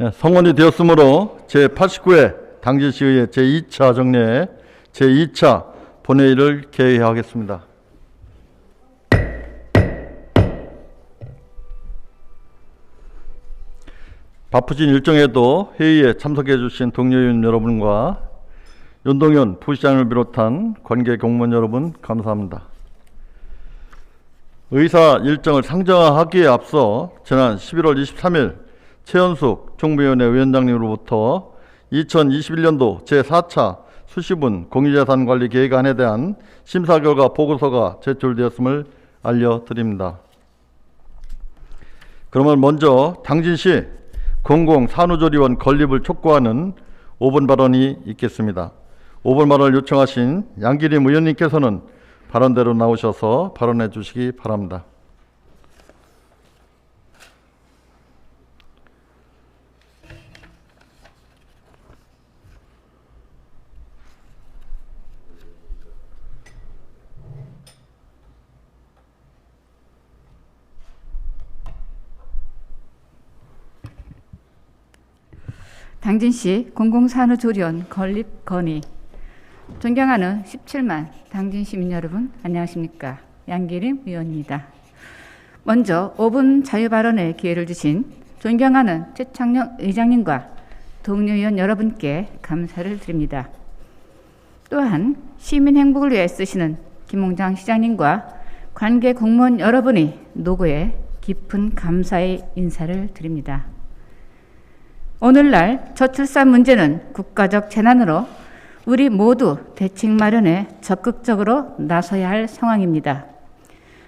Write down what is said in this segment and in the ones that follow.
예, 성원이 되었으므로 제89회 당진시의회 제2차 정례 제2차 본회의를 개회하겠습니다. 바쁘신 일정에도 회의에 참석해 주신 동료위원 여러분과 윤동현 부시장을 비롯한 관계 공무원 여러분 감사합니다. 의사 일정을 상정하기에 앞서 지난 11월 23일 최현숙 정부위원회 위원장님으로부터 2021년도 제4차 수시분 공유재산관리 계획안에 대한 심사 결과 보고서가 제출되었음을 알려드립니다. 그러면 먼저 당진시 공공산후조리원 건립을 촉구하는 5분 발언이 있겠습니다. 5분 발언을 요청하신 양기림 의원님께서는 발언대로 나오셔서 발언해 주시기 바랍니다. 당진시 공공산후조리원 건립 건의 존경하는 17만 당진 시민 여러분 안녕하십니까 양기림 의원입니다. 먼저 5분 자유 발언의 기회를 주신 존경하는 최창녕 의장님과 동료 의원 여러분께 감사를 드립니다. 또한 시민 행복을 위해 쓰시는 김홍장 시장님과 관계 공무원 여러분이 노고에 깊은 감사의 인사를 드립니다. 오늘날 저출산 문제는 국가적 재난으로 우리 모두 대책 마련에 적극적으로 나서야 할 상황입니다.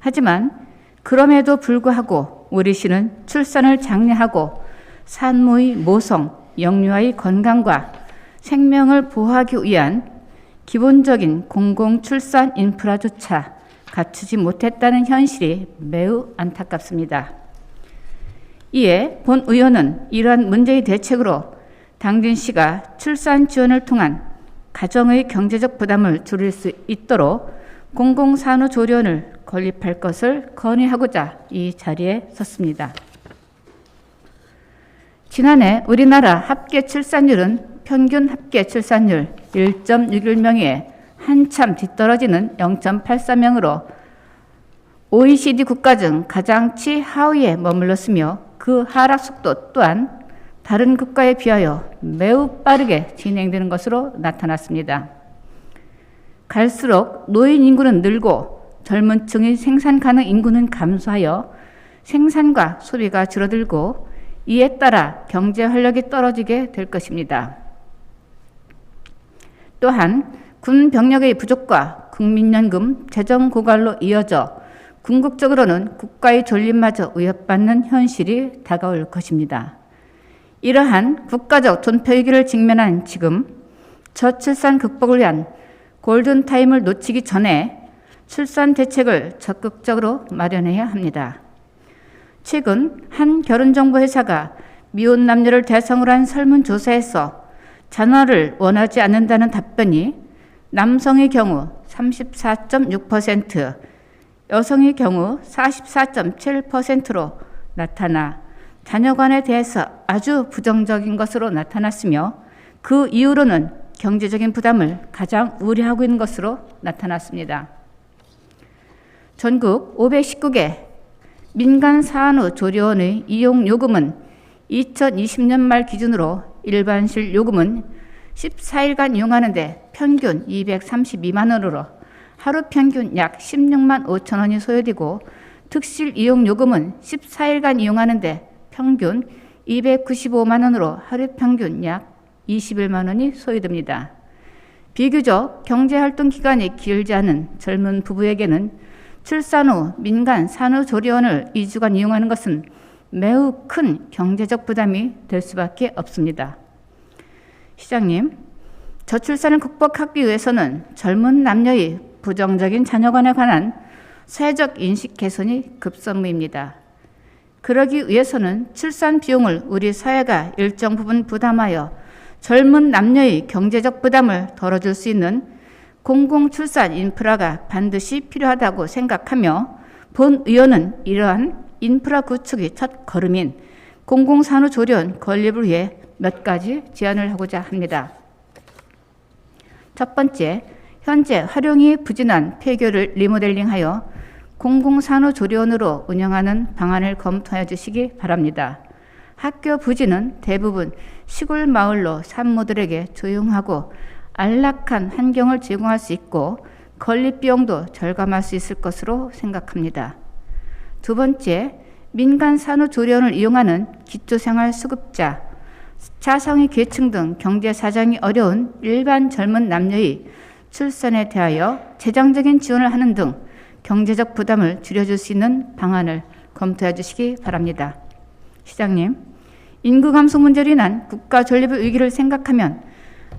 하지만 그럼에도 불구하고 우리 시는 출산을 장려하고 산모의 모성, 영유아의 건강과 생명을 보호하기 위한 기본적인 공공 출산 인프라조차 갖추지 못했다는 현실이 매우 안타깝습니다. 이에 본 의원은 이러한 문제의 대책으로 당진 시가 출산 지원을 통한 가정의 경제적 부담을 줄일 수 있도록 공공산후조리원을 건립할 것을 건의하고자 이 자리에 섰습니다. 지난해 우리나라 합계 출산율은 평균 합계 출산율 1.61명에 한참 뒤떨어지는 0.84명으로 OECD 국가 중 가장 최하위에 머물렀으며 그 하락 속도 또한 다른 국가에 비하여 매우 빠르게 진행되는 것으로 나타났습니다. 갈수록 노인 인구는 늘고 젊은 층의 생산 가능 인구는 감소하여 생산과 소비가 줄어들고 이에 따라 경제 활력이 떨어지게 될 것입니다. 또한 군 병력의 부족과 국민연금 재정 고갈로 이어져 궁극적으로는 국가의 존립마저 위협받는 현실이 다가올 것입니다. 이러한 국가적 존폐위기를 직면한 지금 저출산 극복을 위한 골든타임을 놓치기 전에 출산 대책을 적극적으로 마련해야 합니다. 최근 한 결혼정보회사가 미혼 남녀를 대상으로 한 설문조사에서 자녀를 원하지 않는다는 답변이 남성의 경우 34.6%, 여성의 경우 44.7%로 나타나 자녀관에 대해서 아주 부정적인 것으로 나타났으며 그 이유로는 경제적인 부담을 가장 우려하고 있는 것으로 나타났습니다. 전국 519개 민간 산후 조리원의 이용 요금은 2020년 말 기준으로 일반실 요금은 14일간 이용하는데 평균 232만 원으로 하루 평균 약 16만 5천 원이 소요되고 특실 이용 요금은 14일간 이용하는데 평균 295만 원으로 하루 평균 약 21만 원이 소요됩니다. 비교적 경제활동 기간이 길지 않은 젊은 부부에게는 출산 후 민간 산후조리원을 2주간 이용하는 것은 매우 큰 경제적 부담이 될 수밖에 없습니다. 시장님, 저출산을 극복하기 위해서는 젊은 남녀의 부정적인 자녀관에 관한 사회적 인식 개선이 급선무입니다. 그러기 위해서는 출산 비용을 우리 사회가 일정 부분 부담하여 젊은 남녀의 경제적 부담을 덜어줄 수 있는 공공 출산 인프라가 반드시 필요하다고 생각하며 본 의원은 이러한 인프라 구축의 첫 걸음인 공공산후조리원 건립을 위해 몇 가지 제안을 하고자 합니다. 첫 번째, 현재 활용이 부진한 폐교를 리모델링하여 공공산후조리원으로 운영하는 방안을 검토해 주시기 바랍니다. 학교 부지는 대부분 시골 마을로 산모들에게 조용하고 안락한 환경을 제공할 수 있고 건립 비용도 절감할 수 있을 것으로 생각합니다. 두 번째, 민간 산후조리원을 이용하는 기초생활수급자, 자성의 계층 등 경제 사정이 어려운 일반 젊은 남녀의 출산에 대하여 재정적인 지원을 하는 등 경제적 부담을 줄여줄 수 있는 방안을 검토해 주시기 바랍니다. 시장님, 인구 감소 문제로 인한 국가 존립의 위기를 생각하면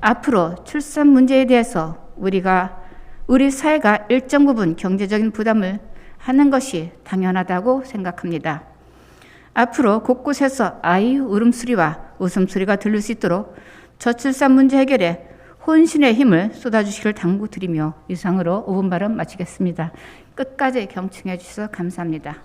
앞으로 출산 문제에 대해서 우리가 우리 사회가 일정 부분 경제적인 부담을 하는 것이 당연하다고 생각합니다. 앞으로 곳곳에서 아이 울음소리와 웃음소리가 들릴 수 있도록 저출산 문제 해결에 혼신의 힘을 쏟아주시길 당부드리며 이상으로 5분 발언 마치겠습니다. 끝까지 경청해 주셔서 감사합니다.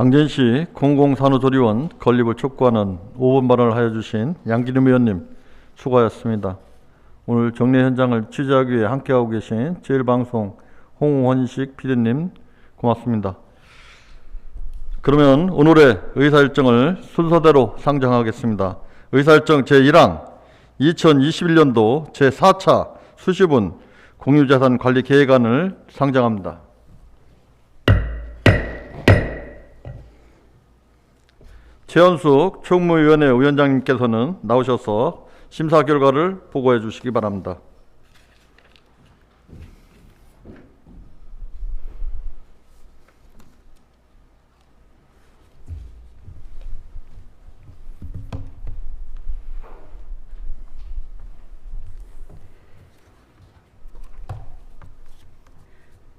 당진시 공공산후조리원 건립을 촉구하는 5분 발언을 하여 주신 양기름 의원님 수고하셨습니다. 오늘 정례 현장을 취재하기 위해 함께하고 계신 제일방송 홍원식 PD님 고맙습니다. 그러면 오늘의 의사일정을 순서대로 상정하겠습니다. 의사일정 제1항 2021년도 제4차 수시분 공유자산 관리 계획안을 상정합니다. 최현숙 총무위원회 위원장님께서는 나오셔서 심사 결과를 보고해 주시기 바랍니다.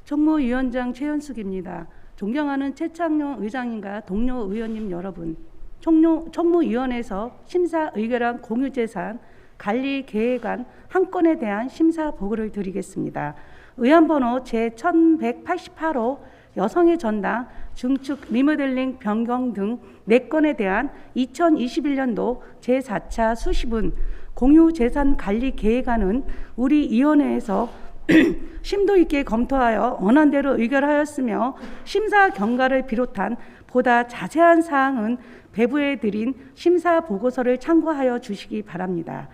총무위원장 최현숙입니다. 존경하는 최창룡 의장님과 동료 의원님 여러분, 총무, 총무위원회에서 심사 의결한 공유재산 관리 계획안 한 건에 대한 심사 보고를 드리겠습니다. 의안번호 제1188호 여성의 전당 중축 리모델링 변경 등 4건에 대한 2021년도 제4차 수시분 공유재산 관리 계획안은 우리 위원회에서 심도 있게 검토하여 원안대로 의결하였으며 심사 경과를 비롯한 보다 자세한 사항은 배부해 드린 심사 보고서를 참고하여 주시기 바랍니다.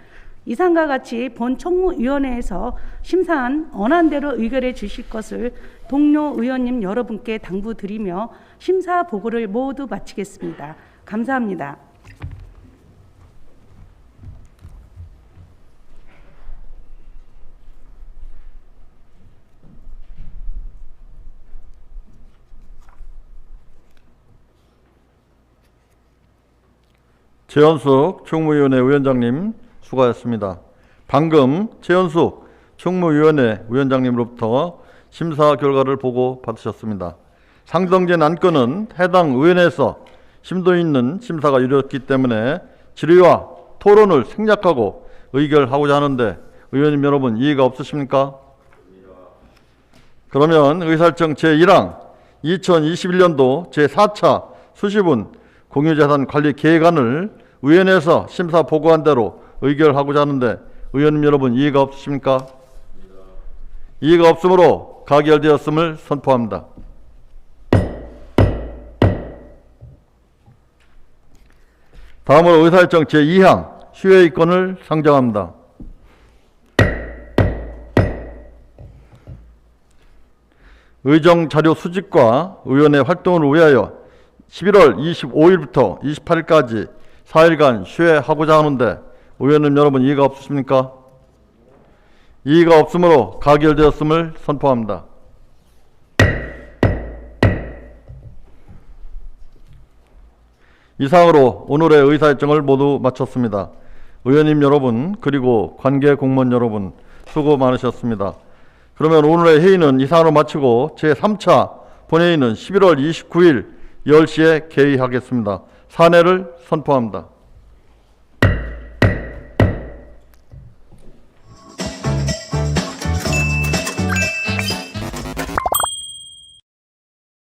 이상과 같이 본 총무위원회에서 심사한 원안대로 의결해 주실 것을 동료 의원님 여러분께 당부드리며 심사 보고를 모두 마치겠습니다. 감사합니다. 최현숙 총무위원회 위원장님 수고하셨습니다. 방금 최현숙 총무위원회 위원장님으로부터 심사 결과를 보고 받으셨습니다. 상정된 안건은 해당 의원에서 심도 있는 심사가 이루어졌기 때문에 질의와 토론을 생략하고 의결하고자 하는데 의원님 여러분 이해가 없으십니까? 그러면 의사일정 제1항 2021년도 제4차 수시분 공유재산 관리 계획안을 의원에서 심사 보고한 대로 의결하고자 하는데 의원님 여러분 이해가 없으십니까? 이해가 없으므로 가결되었음을 선포합니다. 다음으로 의사일정 제2항 휴회의권을 상정합니다. 의정 자료 수집과 의원의 활동을 위하여 11월 25일부터 28일까지 4일간 휴회하고자 하는데 의원님 여러분 이해가 없으십니까? 이해가 없으므로 가결되었음을 선포합니다. 이상으로 오늘의 의사일정을 모두 마쳤습니다. 의원님 여러분 그리고 관계 공무원 여러분 수고 많으셨습니다. 그러면 오늘의 회의는 이상으로 마치고 제3차 본회의는 11월 29일 10시에 개의하겠습니다. 사내를 선포합니다.